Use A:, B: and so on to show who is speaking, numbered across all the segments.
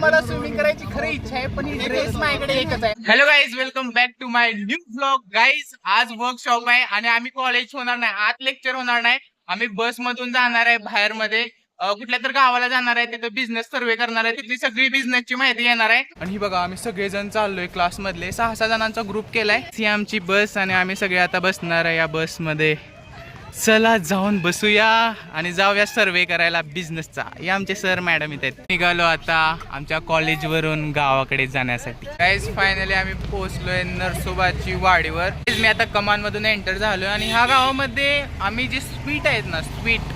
A: मला स्विमिंग करायची खरी इच्छा आहे पण ही ड्रेस माझ्याकडे एकच आहे. Hello guys welcome back to my new blog guys आज वर्कशॉप आहे आणि आम्ही कॉलेज होणार नाही आत लेक्चर होणार नाही. आम्ही बस मधून जाणार आहे बाहेर मध्ये कुठल्या तर गावाला जाणार आहे तिथं बिझनेस सर्वे करणार आहे तिथली सगळी बिझनेसची माहिती येणार आहे. आणि ही बघा आम्ही सगळेजण चाललोय क्लास मधले. सहा सहा जणांचा ग्रुप केलाय. ही आमची बस आणि आम्ही सगळे आता बसणार आहे या बसमध्ये. चला जाऊन बसूया आणि जाऊया सर्वे करायला बिझनेसचा हे आमचे सर मॅडम इथे आहेत. निघालो आता आमच्या कॉलेजवरून गावाकडे जाण्यासाठी. गाईज फायनली आम्ही पोहोचलोय नरसोबाची वाडीवर. मी आता कमान मधून एंटर झालो आणि ह्या गावामध्ये आम्ही जे स्वीट आहेत ना स्वीट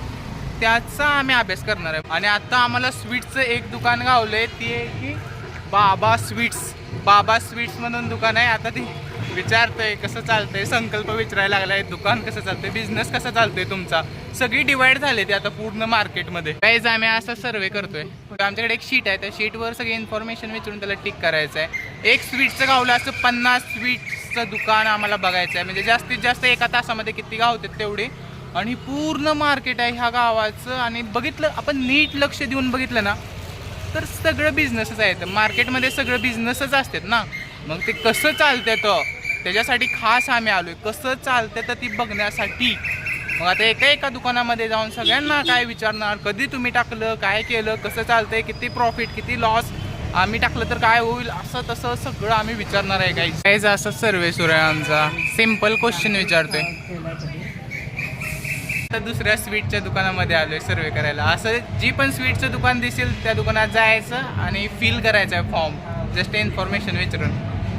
A: त्याचा आम्ही अभ्यास करणार आहे. आणि आता आम्हाला स्वीटचं एक दुकान गावलंय ती आहे की बाबा स्वीट्स बाबा स्वीट्स म्हणून दुकान आहे. आता ती विचारतोय कसं चालतंय संकल्प विचारायला लागलाय दुकान कसं चालतंय बिझनेस कसा चालतोय तुमचा? सगळी डिवाइड झाले ते आता पूर्ण मार्केटमध्ये काहीच आम्ही असा सर्वे करतोय. आमच्याकडे एक शीट आहे त्या शीटवर सगळी इन्फॉर्मेशन विचारून त्याला टिक करायचं आहे एक स्वीटचं गावलं असं पन्नास स्वीट्सचं दुकान आम्हाला बघायचं आहे म्हणजे जास्तीत जास्त एका तासामध्ये किती गावतात तेवढे. आणि पूर्ण मार्केट आहे ह्या गावाचं. आणि बघितलं आपण नीट लक्ष देऊन बघितलं ना तर सगळं बिझनेसच आहे. मार्केटमध्ये सगळं बिझनेसच असतात ना. मग ते कसं चालतं तो? त्याच्यासाठी खास आम्ही आलो आहे कसं चालतं तर ती बघण्यासाठी. मग आता एका एका दुकानामध्ये जाऊन सगळ्यांना काय विचारणार? कधी तुम्ही टाकलं? काय केलं? कसं चालतंय? किती प्रॉफिट किती लॉस आम्ही टाकलं तर काय होईल? असं तसं सगळं आम्ही विचारणार आहे काही काहीच असं सर्वे सुरू आहे आमचा. सिंपल क्वेश्चन विचारतोय. आता दुसऱ्या स्वीटच्या दुकानामध्ये आलोय सर्वे करायला. असं जी पण स्वीटचं दुकान दिसेल त्या दुकानात जायचं आणि फिल करायचं आहे फॉर्म जस्ट इन्फॉर्मेशन विचारून.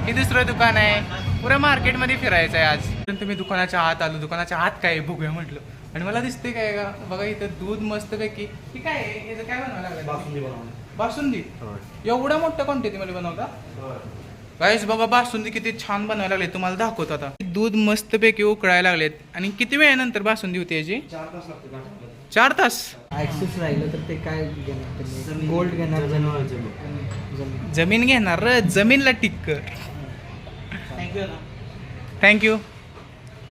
A: हे दुसरं दुकान आहे. पुऱ्या मार्केटमध्ये फिरायचं आहे आज. मी दुकानाच्या आत आलो. दुकानाच्या आत काय आहे बघूया म्हटलं. आणि मला दिसते काय का? बघा इथं दूध मस्त पैकी हे काय याचं काय बनवायला लागलं?
B: बासुंदी बनवणे
A: बासुंदी? एवढ्या मोठ्या क्वांटिटीमध्ये बनवता? गाईस बघा बासुंदी किती छान बनवायला लागले. तुम्हाला दाखवतो आता. दूध मस्त पैकी उकळायला लागलेत. आणि किती वेळानंतर बासुंदी होती याची?
B: चार तास
C: ऍक्सेस राहिलं तर ते काय गोल्ड घेणार?
B: जमीन
A: घेणार. र, जमीनला टिक्क थँक्यू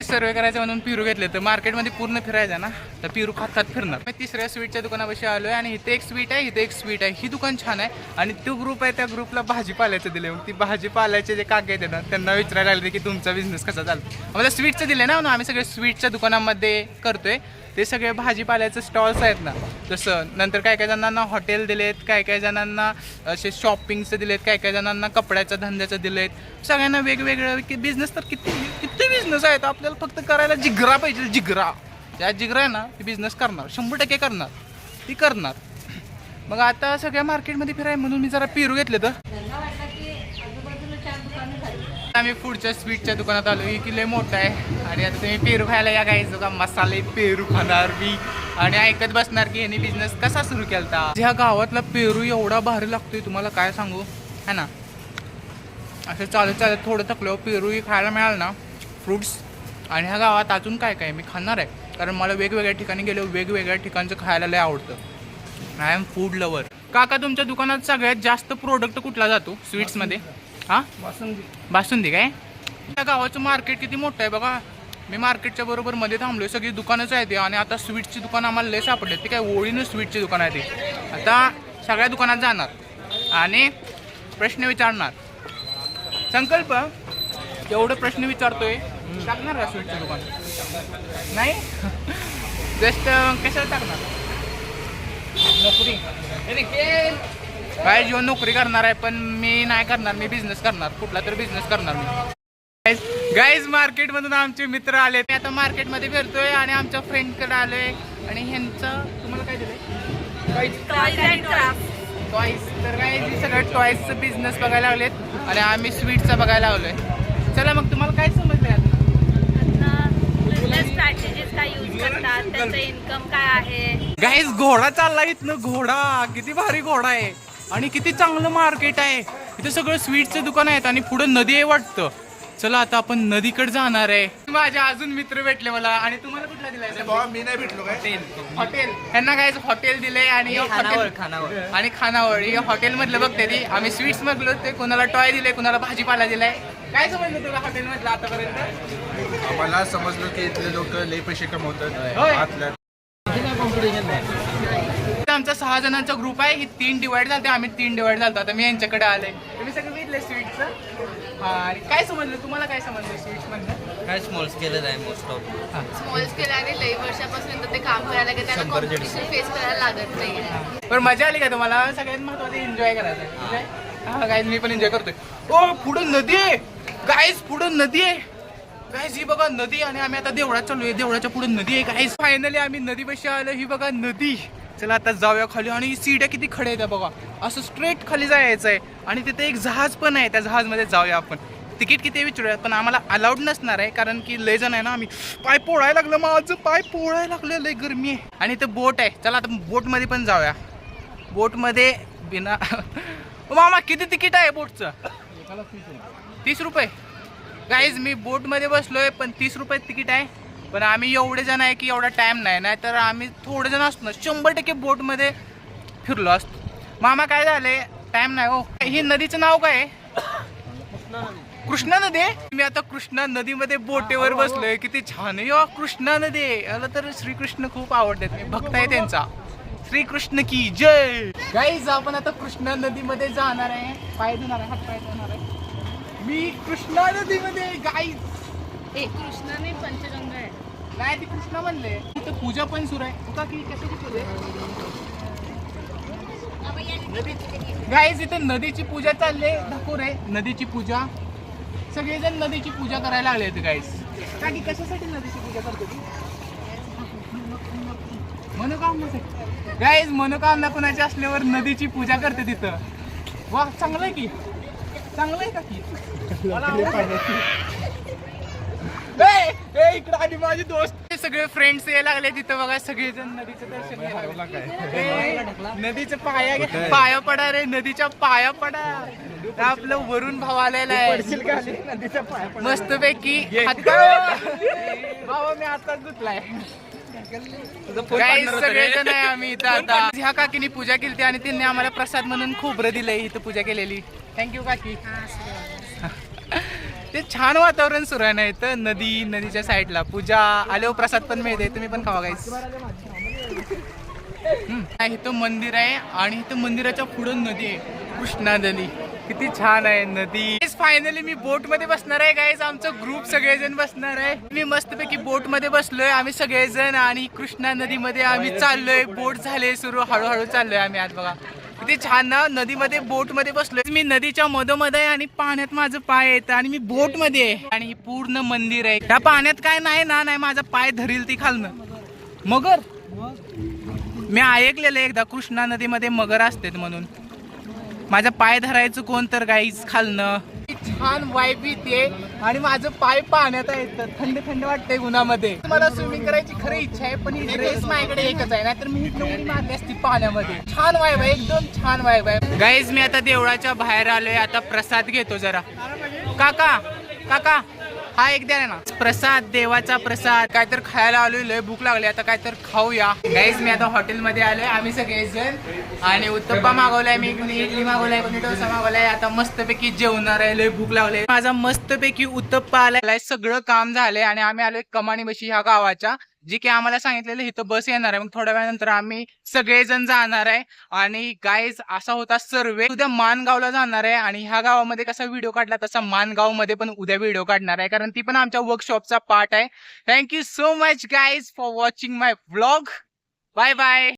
A: सर्वे करायचं म्हणून पिरू घेतले तर मार्केटमध्ये पूर्ण फिरायचं ना तर पिरू खात खात फिरणार. मी तिसऱ्या स्वीटच्या दुकानापाशी आलो आहे आणि इथे एक स्वीट आहे इथे एक स्वीट आहे. ही दुकान छान आहे आणि तो ग्रुप आहे त्या ग्रुपला भाजीपाल्याचं दिले मग ती भाजीपाल्याचे जे काके आहेत ना त्यांना विचारायला लागले की तुमचा बिझनेस कसा चालतो? आम्हाला स्वीटचं दिले ना म्हणून आम्ही सगळे स्वीटच्या दुकानामध्ये करतोय. ते सगळे भाजीपाल्याचे स्टॉल्स आहेत ना. तसं नंतर काय काय जणांना हॉटेल दिलेत काय काय जणांना असे शॉपिंगचं दिलेत काय काय जणांना कपड्याच्या धंद्याचं दिलेत. सगळ्यांना वेगवेगळं की बिझनेस तर किती किती बिझनेस आहेत. आपल्याला फक्त करायला जिगरा पाहिजे जिगरा. ज्या जिगरा आहे ना ती बिझनेस करणार. शंभर टक्के करणार. ती करणार. मग आता सगळ्या मार्केटमध्ये फिराय म्हणून मी जरा पेरू घेतले तर आम्ही पुढच्या स्वीटच्या दुकानात आलो ही किल्ले मोठं आहे. आणि आता तुम्ही पेरू खायला या गायचं का मसाले पेरू खाणार मी. आणि ऐकत बसणार की यांनी बिझनेस कसा सुरू केलता? ह्या गावातला पेरू एवढा भारी लागतोय तुम्हाला काय सांगू? है ना? असं चालत चालत थोडं थकलो पेरू ही खायला मिळालं ना फ्रुट्स आणि ह्या गावात अजून काय काय मी खाणार आहे? कारण मला वेगवेगळ्या ठिकाणी गेलो वेगवेगळ्या ठिकाणचं खायला लय आवडतं. आय एम फूड लवर काका तुमच्या दुकानात सगळ्यात जास्त प्रोडक्ट कुठला जातो? स्वीट्समध्ये हां?
C: बासुंदी.
A: बासुंदी काय? त्या गावाचं मार्केट किती मोठं आहे बघा. मी मार्केटच्या बरोबर मध्ये थांबलोय. सगळी दुकानच आहे ते. आणि आता स्वीटची दुकान आम्हाला लय सापडले ते काय ओळीनं स्वीटची दुकान आहे ते. आता सगळ्या दुकानात जाणार. आणि प्रश्न विचारणार. संकल्प एवढं प्रश्न विचारतोय. टाकणार का स्वीटचं दुकान? नाही? जस्ट कशाला टाकणार? नोकरी. काय जीवन नोकरी करणार आहे पण मी नाही करणार मी बिझनेस करणार. कुठला तरी बिझनेस करणार मी. गाईज मार्केट मधून आमचे मित्र आले. मी आता मार्केटमध्ये फिरतोय आणि आमच्या फ्रेंडकडे आलोय. आणि ह्यांचं तुम्हाला काय दिलंय? टॉईस तर काय ते सगळं टॉईसचं बिझनेस बघायला लागलेत. आणि आम्ही स्वीटचा बघायला लागलोय चला मग तुम्हाला काय समजलंय आता? गाईज घोडा चालला इथनं घोडा. किती भारी घोडा आहे. आणि किती चांगलं मार्केट आहे. इथं सगळं स्वीटचं दुकान आहेत आणि पुढे नदी आहे वाटतं. चला आता आपण नदीकडे जाणार आहे. माझे अजून मित्र भेटले मला आणि तुम्हाला कुठला दिलाय?
B: मी नाही भेटलो काय?
A: हॉटेल. यांना काय हॉटेल दिले आणि हॉटेल
C: खानावळ
A: आणि खानावळ. हे हॉटेल मधलं बघते ती. आम्ही स्वीट्स मधलो ते कोणाला टॉय दिले कोणाला भाजीपाला दिलाय. काय समजलं तुला हॉटेल मधलं आतापर्यंत?
B: आम्हाला समजलं की इथले लोक लई पैसे कमवतात.
A: इथं आमचा सहा जणांचा ग्रुप आहे. ही तीन डिवाइड झालते. आम्ही तीन डिवाइड झालतो. आता मी यांच्याकडे आले. तुम्ही सगळं बघितलं स्वीटचं हा आणि काय समजलं? तुम्हाला काय समजलं स्वीट्स मधलं
B: काय स्मॉल स्केलच आहे मोस्ट ऑफ
D: स्मॉल स्केल आणि लई वर्षापासून तर ते काम करायला लागेल. त्यांना. कॉम्पिटिशन फेस करायला लागत नाही
A: पण मजा आली का तुम्हाला? सगळ्यात महत्वाचं एन्जॉय करायचं. आहे. हा गाईज मी पण एन्जॉय करतोय. ओ पुढं नदी आहे. गाईज पुढं नदी आहे. गाईज ही बघा नदी आणि आम्ही आता देवळात चाललोय. देवळाच्या पुढे नदी आहे गाईज फायनली आम्ही नदीपाशी आलो. ही बघा नदी. चला आता जाऊया खाली आणि ही सीड्या किती खडे आहेत बघा. असं स्ट्रेट खाली जायचं आहे आणि तिथे एक जहाज पण आहे त्या जहाजमध्ये जाऊया आपण. तिकीट किती विचारूया पण आम्हाला अलाउड नसणार आहे कारण की लय जण आहे ना आम्ही पाय पोळायला लागलं माझं पाय पोळायला लागलं लय गरमी आहे. आणि ते बोट आहे. चला आता बोटमध्ये पण जाऊया. बोटमध्ये बिना मामा किती तिकीट आहे बोटचं तीस रुपये. गाईज मी बोटमध्ये बसलोय पण तीस रुपये तिकीट आहे. पण आम्ही एवढे जण आहे की एवढा टाईम नाही. नाहीतर आम्ही थोडे जण असतो ना शंभर टक्के बोटमध्ये फिरलो असतो. मामा काय झाले? टाईम नाही हो. ही नदीचं नाव काय आहे? कृष्णा नदी आहे? मी आता कृष्णा नदीमध्ये बोटेवर बसलोय. किती छान आहे. यो, कृष्णा नदी आहे. याला तर श्रीकृष्ण खूप आवडतात. मी भक्त आहे त्यांचा. श्रीकृष्ण की जय! गाईज आपण आता कृष्णा नदीमध्ये जाणार आहे. पाय धुणार आहे. हात पाय धुणार आहे. मी कृष्णा नदीमध्ये गाईज
D: ए कृष्णाने पंचगंगा
A: नाही ती कृष्णा म्हणले? तिथं पूजा पण सुरू आहे. तुका की कशाची पूजा गाईज इथं नदीची पूजा चालली आहे. धकूर आहे. नदीची पूजा. सगळेजण नदीची पूजा करायला लागले होते गाईज का की कशासाठी नदीची पूजा करतो ती? मनोकामना गाईज मनोकामना कोणाची असल्यावर नदीची पूजा करते तिथं. वा चांगलं आहे की. चांगलं आहे का की? मला इकडं आधी माझे दोस्त. हे सगळे फ्रेंड्स यायला लागले तिथं बघा सगळेजण नदीचं दर्शन घ्यायला लागले. ए, नदीचं पाया पाया पडा रे नदीच्या पाया पडा. आपलं वरून भाव आलेला आहे मस्त पैकी भावा मी आताच गुतलाय काही सगळेजण आहे आम्ही इथं आता. ह्या काकीने पूजा केली आणि त्यांनी आम्हाला प्रसाद म्हणून खोबरं दिलंय इथं पूजा केलेली. थँक्यू काकी. ते छान वातावरण सुरू आहे ना इथं. नदी नदीच्या साईडला. पूजा आल्यावर प्रसाद पण मिळते. तुम्ही पण खावा गाईस इथं मंदिर आहे आणि इथं मंदिराच्या पुढं नदी आहे. कृष्णा नदी किती छान आहे नदी. फायनली मी बोटमध्ये बसणार आहे गाईज आमचं ग्रुप सगळेजण बसणार आहे. मी मस्तपैकी बोटमध्ये बसलोय. आम्ही सगळेजण आणि कृष्णा नदीमध्ये आम्ही चाललोय. बोट झाले सुरू. हळूहळू चाललोय आम्ही आज बघा. किती छान ना नदीमध्ये बोटमध्ये बसलोय. मी नदीच्या मधोमध आहे आणि पाण्यात माझं पाय येतं आणि मी बोटमध्ये आहे. आणि ही पूर्ण मंदिर आहे. त्या पाण्यात काय नाही ना नाही माझा पाय धरील ती खालनं. मगर? मी ऐकलेलं एकदा कृष्णा नदीमध्ये मगर असतात म्हणून. माझा पाय धरायचं कोण तर गाईच खालनं. छान वाईब येते आणि माझं पाय पाण्यात आहे. थंड थंड वाटतंय उन्हामध्ये. मला स्विमिंग करायची खरी इच्छा आहे पण ही ड्रेस माझ्याकडे एकच आहे नाहीतर मी इथं उडी मारली असती पाण्यामध्ये. छान वाईब आहे एकदम छान वाईब आहे. गाईज मी आता देवळाच्या बाहेर आलोय आता प्रसाद घेतो जरा. काका काका हा एक द्या ना. प्रसाद देवाचा प्रसाद. काय तर खायला आलोय लय भूक लागली. आता काय तर खाऊया. गाईज मी आता हॉटेलमध्ये आलोय. आम्ही सगळेजण. आणि उत्तप्पा मागवलाय मी इडली मागवलाय कोणी डोसा मागवलाय. आता मस्तपैकी जेवणार आहे लय भूक लागले. माझा मस्तपैकी उत्तप्पा आलाय. सगळं काम झालंय आणि आम्ही आलोय कमानी बशी ह्या गावाच्या. जी की आम्हाला सांगितलेलं इथं बस येणार आहे. मग थोड्या वेळानंतर आम्ही सगळेजण जाणार आहे. आणि गाईज असा होता सर्वे उद्या मानगावला जाणार आहे. आणि ह्या गावामध्ये कसा व्हिडिओ काढला तसा मानगावमध्ये पण उद्या व्हिडिओ काढणार आहे. कारण ती पण आमच्या वर्कशॉपचा पार्ट आहे. Thank you so much guys for watching my vlog bye bye